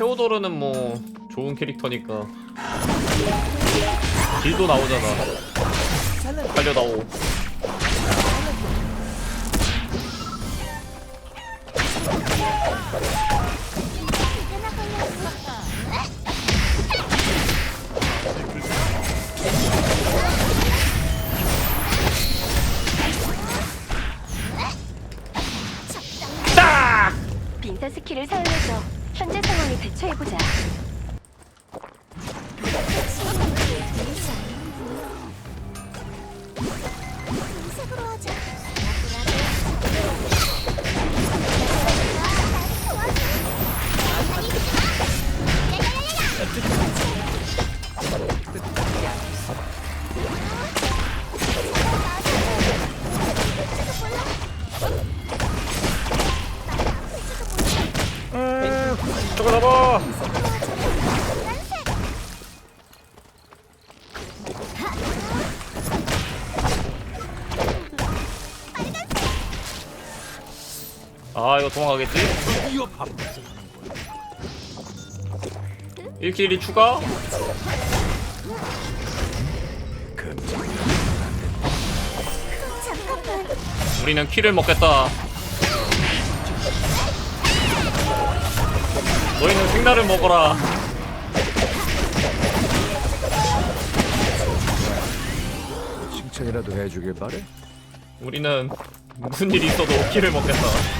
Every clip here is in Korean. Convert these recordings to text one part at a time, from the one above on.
테오도르는 뭐 좋은 캐릭터니까. 딜도 나오잖아. 달려다오. 스킬을 사용해서 현재 상황에 대처해보자. 도망가겠지? 1킬이 추가? 우리는 킬을 먹겠다 너희는 생나를 먹어라 칭찬이라도 해주길 바래. 우리는 무슨 일이 있어도 킬을 먹겠다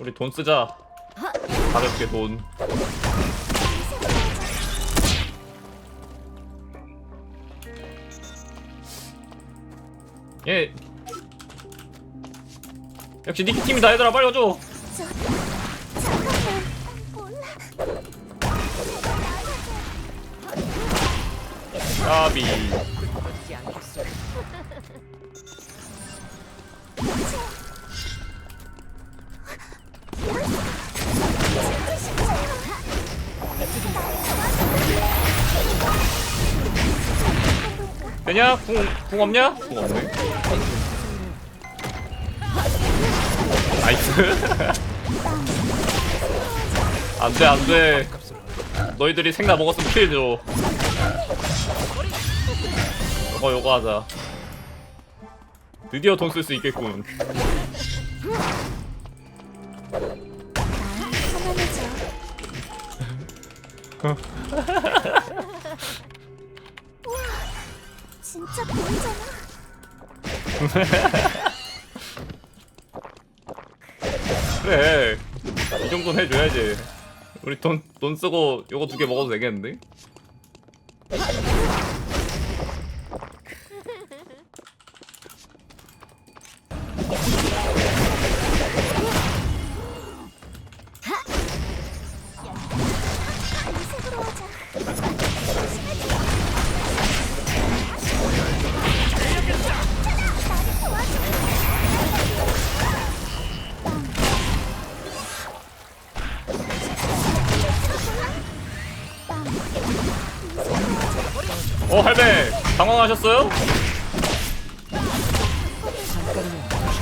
우리 돈 쓰자 가볍게 돈 예. 역시 니키 팀이다 얘들아 빨리 와줘. 까비. 되냐? 궁, 궁 없냐? 궁 없네. 나이스. 안 돼, 안 돼. 너희들이 생나 먹었으면 피해줘. 요거, 요거 하자. 드디어 돈 쓸 수 있겠군. 편안해져. 진짜 보이잖아. 그래. 이 정도는 해줘야지. 우리 돈, 돈 쓰고 요거 두 개 먹어도 되겠는데? 당황하셨어요?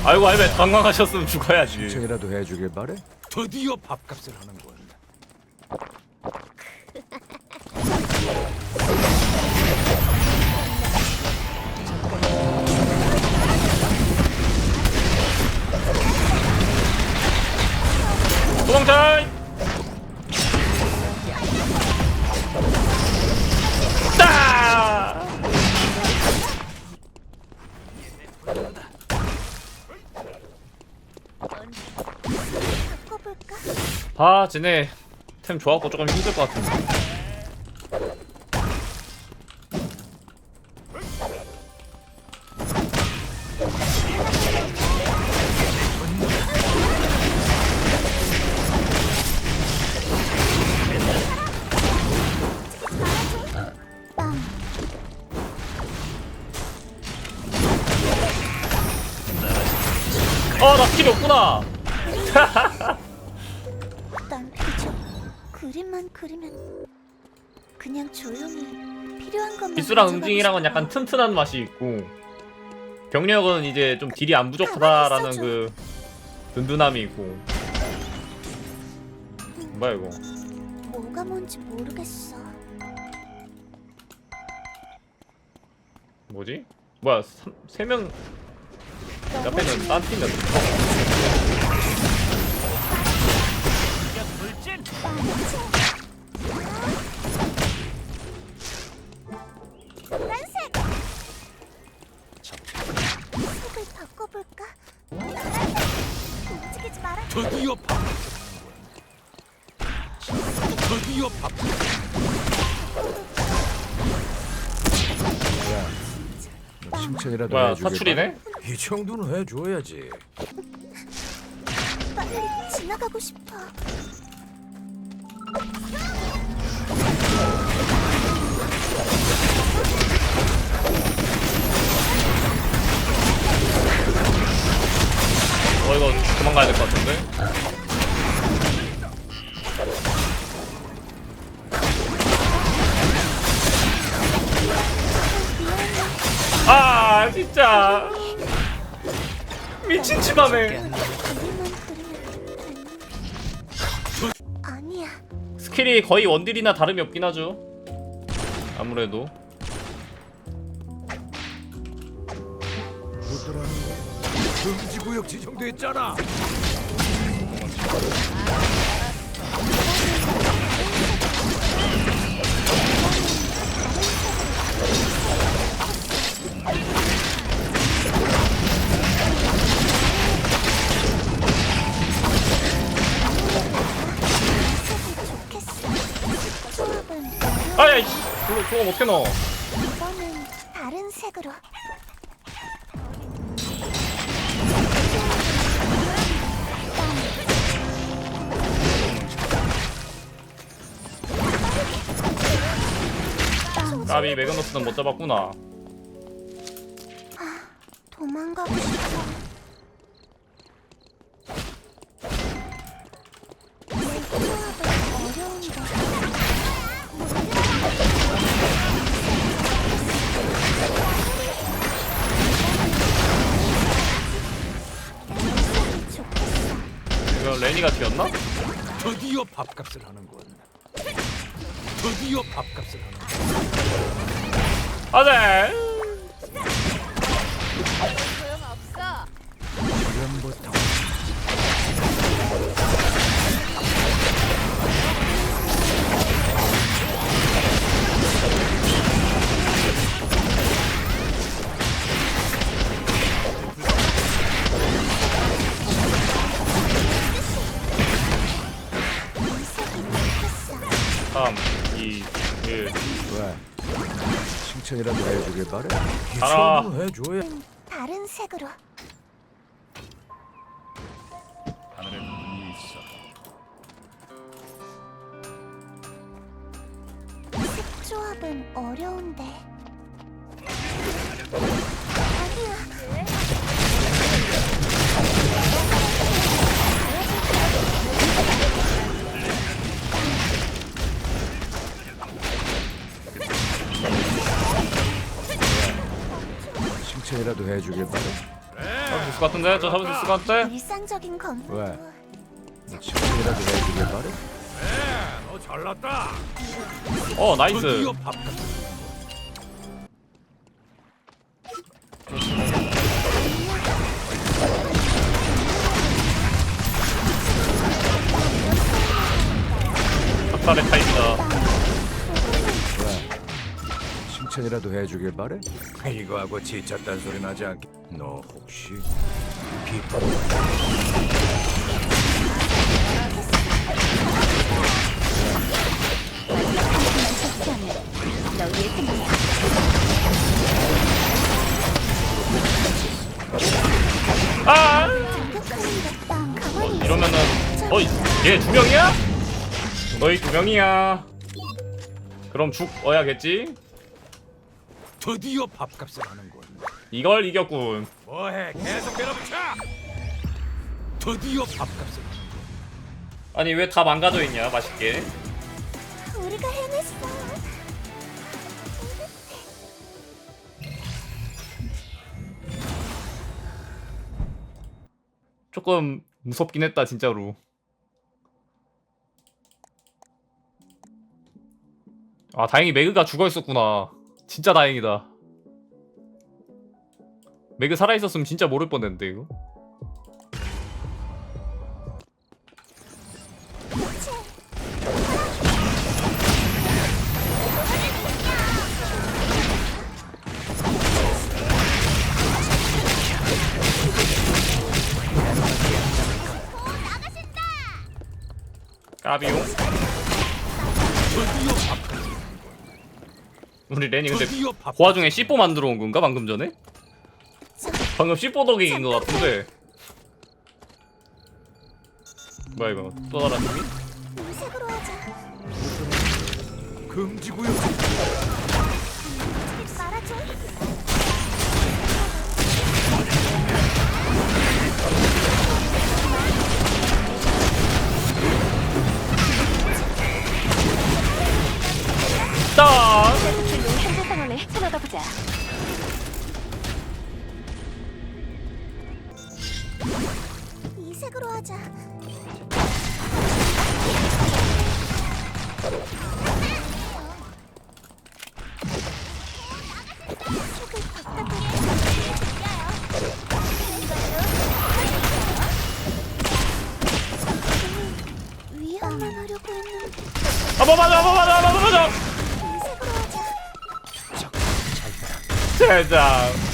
아이고, 할배, 당황하셨으면 죽어야지. 칭찬이라도 해주길 바래. 드디어 밥값을 하는군. 도망쳐! 아, 쟤네 템 좋아갖고 조금 힘들 것 같은데. 빵. 어, 나 필요 없구나! 그림만 그리면 그냥 조용히 필요한 것만 가져가고 응징이랑은 싶어. 약간 튼튼한 맛이 있고 병력은 이제 좀 딜이 안 부족하다라는 그 든든함이 있고 뭐야 이거 뭐가 뭔지 모르겠어. 뭐지? 뭐야 세명 옆에는 딴 팀이었어 노란색. 색을 바꿔볼까? 움직이지 마라. 드디어 거야. 드디어. 뭐 칭찬이라도 뭐야 해주길 사출이네? 이 정도는 해줘야지. 빨리 지나가고 싶어. 어 이거 도망가야 될 것 같은데 아 진짜 미친 되는. 아니야. 스킬이 거의 원딜이나 다름이 없긴 하죠 아무래도? 금지구역 지정됐잖아. 그거 그거 어떻게 넣어 이번엔 다른 색으로. 까비 매그너스는 못 잡았구나 도망가고 싶어. 밥값을 하는군. 드디어 밥값을 하는 안돼 지금부터 칭찬이라도 해주길 바래? 이 해줘야. 다른 색으로. 해주길 바래? 잡을 수 있을 것 같은데? 저 잡을 수 있을 것 같아? 일상적인 건물도 왜? 뭐 칭찬이라도 해주길 바래? 너 잘났다. 어 나이스 드디어. 닭살에 타있 칭찬이라도 해주길 바래? 이거하고 지쳤단 소리 나지 않게. 너 혹시 비법 아 가만히 있어. 이러면은 어이 얘두 명이야? 너희 두 명이야 그럼 죽어야겠지? 드디어 밥값을 하는군. 이걸 이겼군. 뭐해? 계속 밀어붙여. 드디어 밥값을 하는군. 아니 왜 다 망가져 있냐 맛있게. 우리가 해냈어. 조금 무섭긴 했다 진짜로. 아 다행히 매그가 죽어 있었구나. 진짜 다행이다. 매그 살아 있었으면 진짜 모를 뻔했는데 이거. 레니 근데. 그 와중에 C4 만들어 온 건가 방금 전에? 방금 C4 덕인 것 같은데. 뭐야 이거 또 다른 팀이? 금지구역. 하자. 대장.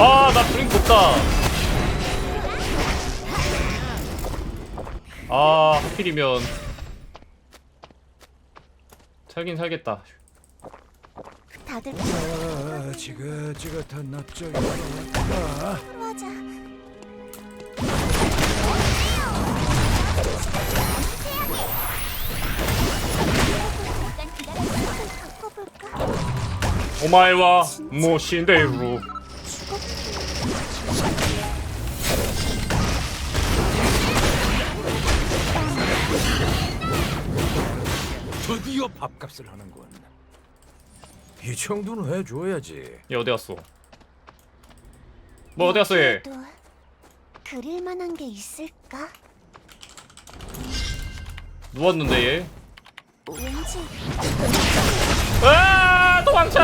아나 드링크 없다. 아 하필이면 살긴 살겠다. 다들 아, 지긋지긋한 납작이구나. 아. 바꿔볼까? 오마이와 모신데루. 드디어 밥값을 하는군. 이 정도는 해줘야지. 얘 어디 갔어? 뭐 어디 갔어 얘? 또 그릴 만한 게 있을까? 누웠는데 얘? 왠지 아 도망쳐!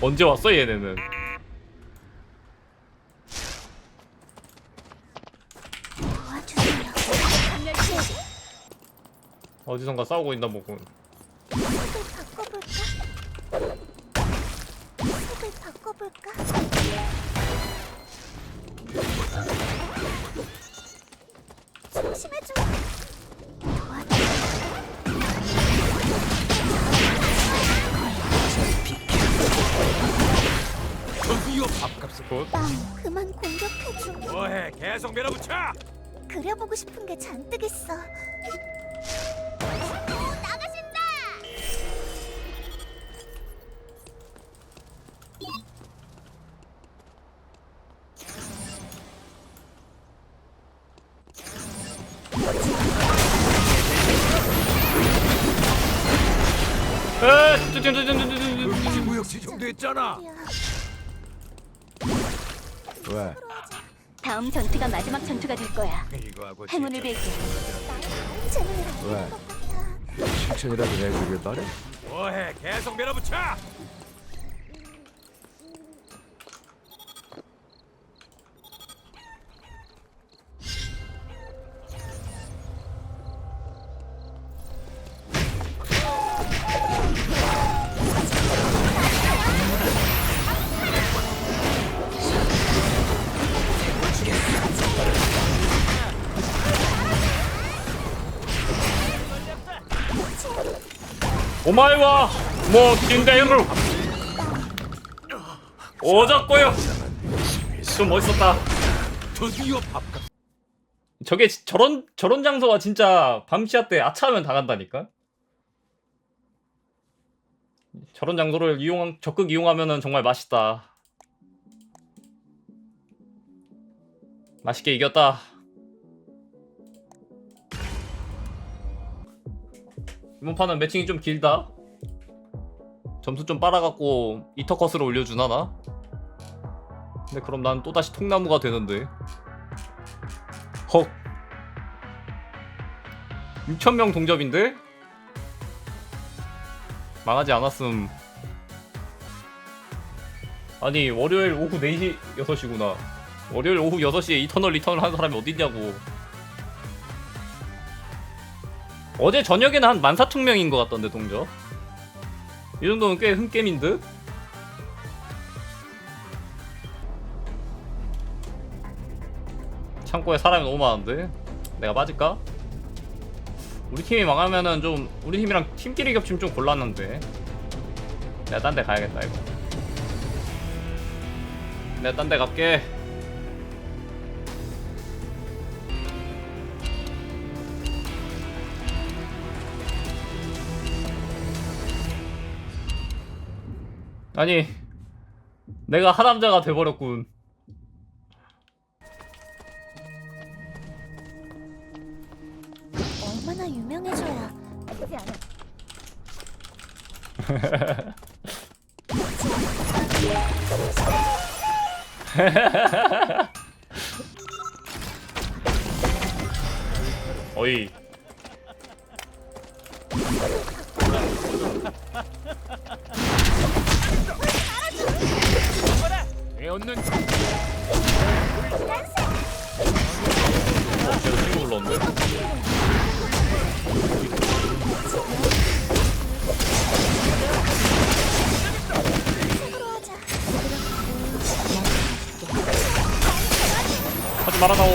언제 왔어 얘네는? 도와주세요. 어디선가 싸우고 있나 보군. 색을 바꿔볼까? 색을 바꿔볼까? 조심해줘. 도와줘. 드디어 밥값을. 굿. 빵 그만 공격해줘. 뭐해? 계속 밀어붙여. 그려보고 싶은 게 잔뜩 있어. 지구역 지정됐잖아. 왜? 다음 전투가 마지막 전투가 될 거야. 이거하고 행운을 빌게. 왜? 칭찬이라도 해주길 바래? 뭐해? 계속 밀어붙여. 오마이와 모신데루. 오졌고요. 좀 멋있었다. 드디어 밥값. 저게 지- 저런 저런 장소가 진짜 밤시야 때 아차하면 당한다니까. 저런 장소를 이용 적극 이용하면은 정말 맛있다. 맛있게 이겼다. 이번 판은 매칭이 좀 길다. 점수 좀 빨아갖고 이터컷으로 올려주나 나? 근데 그럼 난 또다시 통나무가 되는데. 헉. 6천명 동접인데? 망하지 않았음. 아니 월요일 오후 4시 6시구나. 월요일 오후 6시에 이터널 리턴을 하는 사람이 어딨냐고 어제 저녁에는 한 14,000명인 것 같던데 동접 이 정도면 꽤 흠겜인 듯? 창고에 사람이 너무 많은데? 내가 빠질까? 우리 팀이 망하면은 좀 우리 팀이랑 팀끼리 겹치면 좀 곤란한데. 내가 딴 데 가야겠다 이거. 내가 딴 데 갈게 아니 내가 하남자가 돼버렸군 얼마나 유명해져야 되지 않아? 어이 하자. 하지 말아다오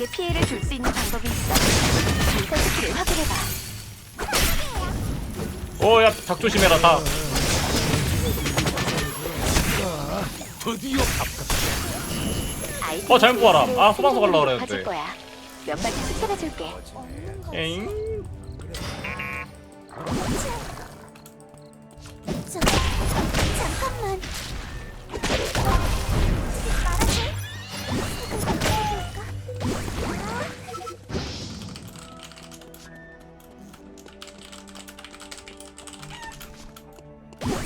적에게 피해를 줄 수 있는 방법이 있어. 전사 스킬을 확인해봐. 어야 닭 조심해라 닭 드디어 아이템 어, 잘못 봐라. 아, 소방서 가려고 그랬는데. 거야. 몇 가지 추천해줄게. 에잉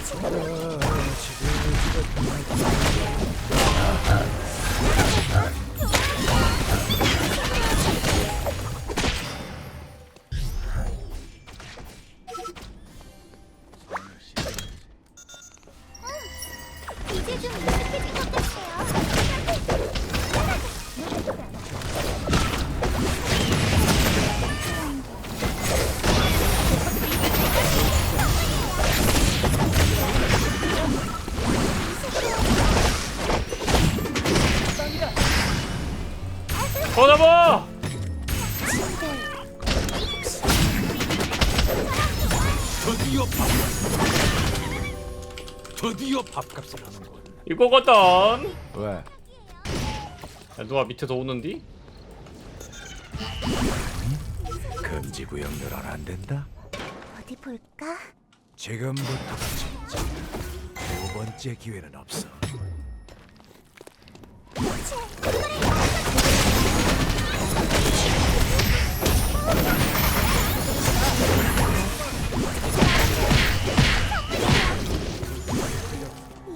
이제 밥 드디어 밥값을 하는 거 이거거든 왜? 야, 누가 밑에서 오는디? 금지 구역 늘어나 안 된다 어디 볼까? 지금부터가 진짜 두 번째 기회는 없어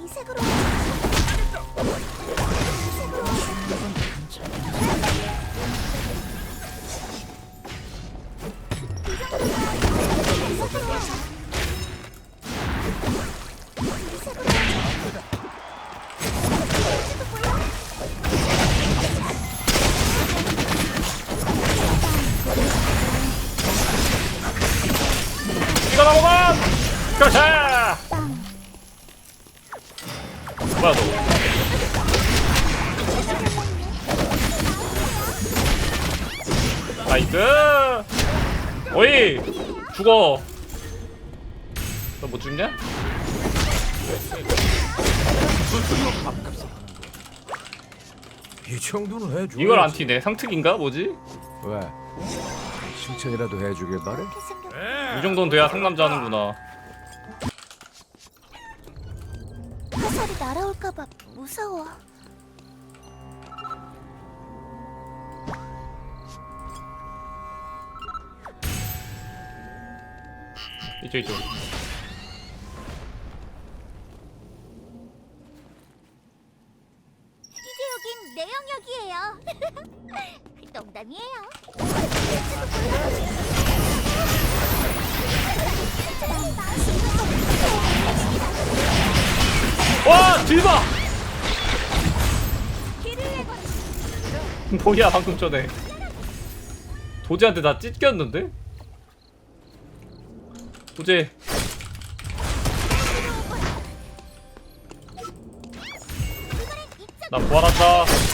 하자. 이색으로 정도는 해줘. 이걸 안 튀네. 상특인가 뭐지? 왜? 칭찬이라도 해주길 바래. 이 정도는 돼야 상남자 하는구나. 화살이 날아올까봐 무서워. 이쪽 이쪽. 뭐야 방금 전에. 도제한테 나 찢겼는데? 도제 나 부활한다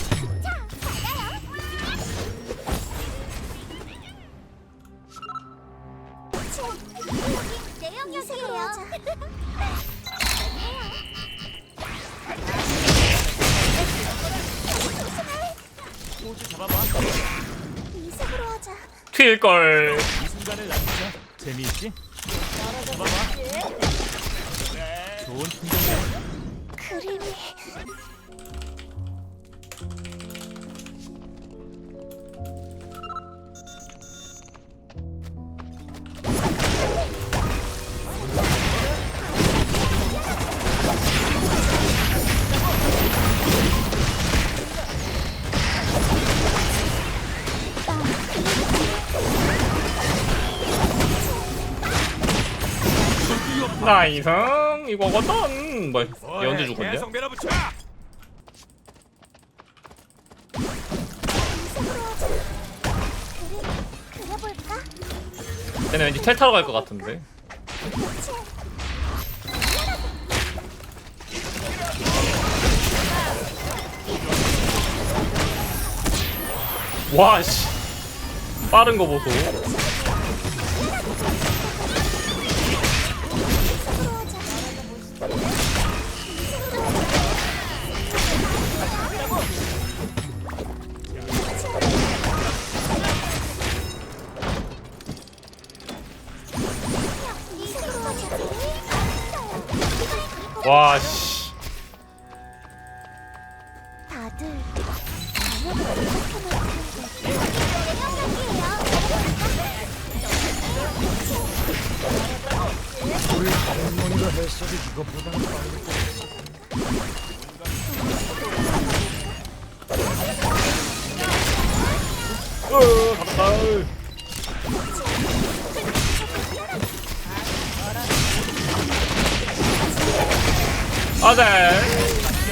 튈걸 순간을 남기자. 재미있지? 잡아봐. 좋은 풍경이야. 그림이 나이성 이거거든 뭐 뭐해, 얘 언제 죽었냐? 쟤네 왠지 텔 타러 갈 것 같은데. 와씨. 빠른 거 보소 와 씨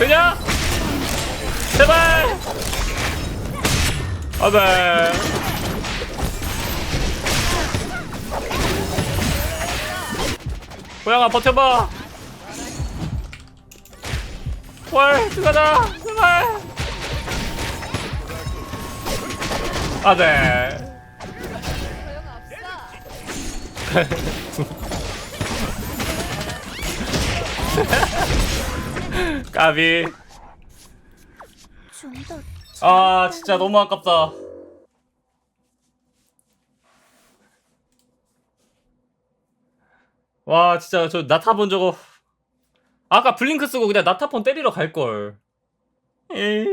그냥 제발! 아네. 고양아 버텨봐. 월 들어가자. 제발. 아네 까비. 아 진짜 너무 아깝다. 와 진짜 저 나타 본 저거. 아까 블링크 쓰고 그냥 나타폰 때리러 갈 걸. 에이.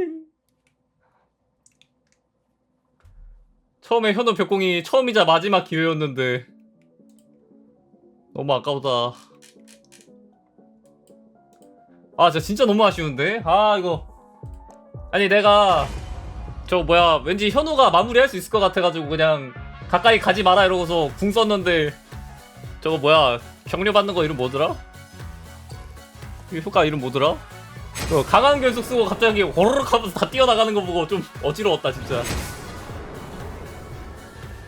처음에 현우 벽공이 처음이자 마지막 기회였는데. 너무 아까우다 아 진짜 진짜 너무 아쉬운데 아 이거 아니 내가 저 뭐야 왠지 현우가 마무리할 수 있을 것 같아가지고 그냥 가까이 가지 마라 이러고서 궁 썼는데 저거 뭐야 격려 받는 거 이름 뭐더라? 이 효과 이름 뭐더라? 그 강한 결속 쓰고 갑자기 호로록 하면서 다 뛰어나가는 거 보고 좀 어지러웠다 진짜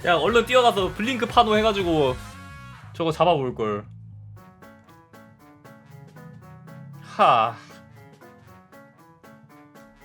야 얼른 뛰어가서 블링크 파노 해가지고 저거 잡아볼걸 하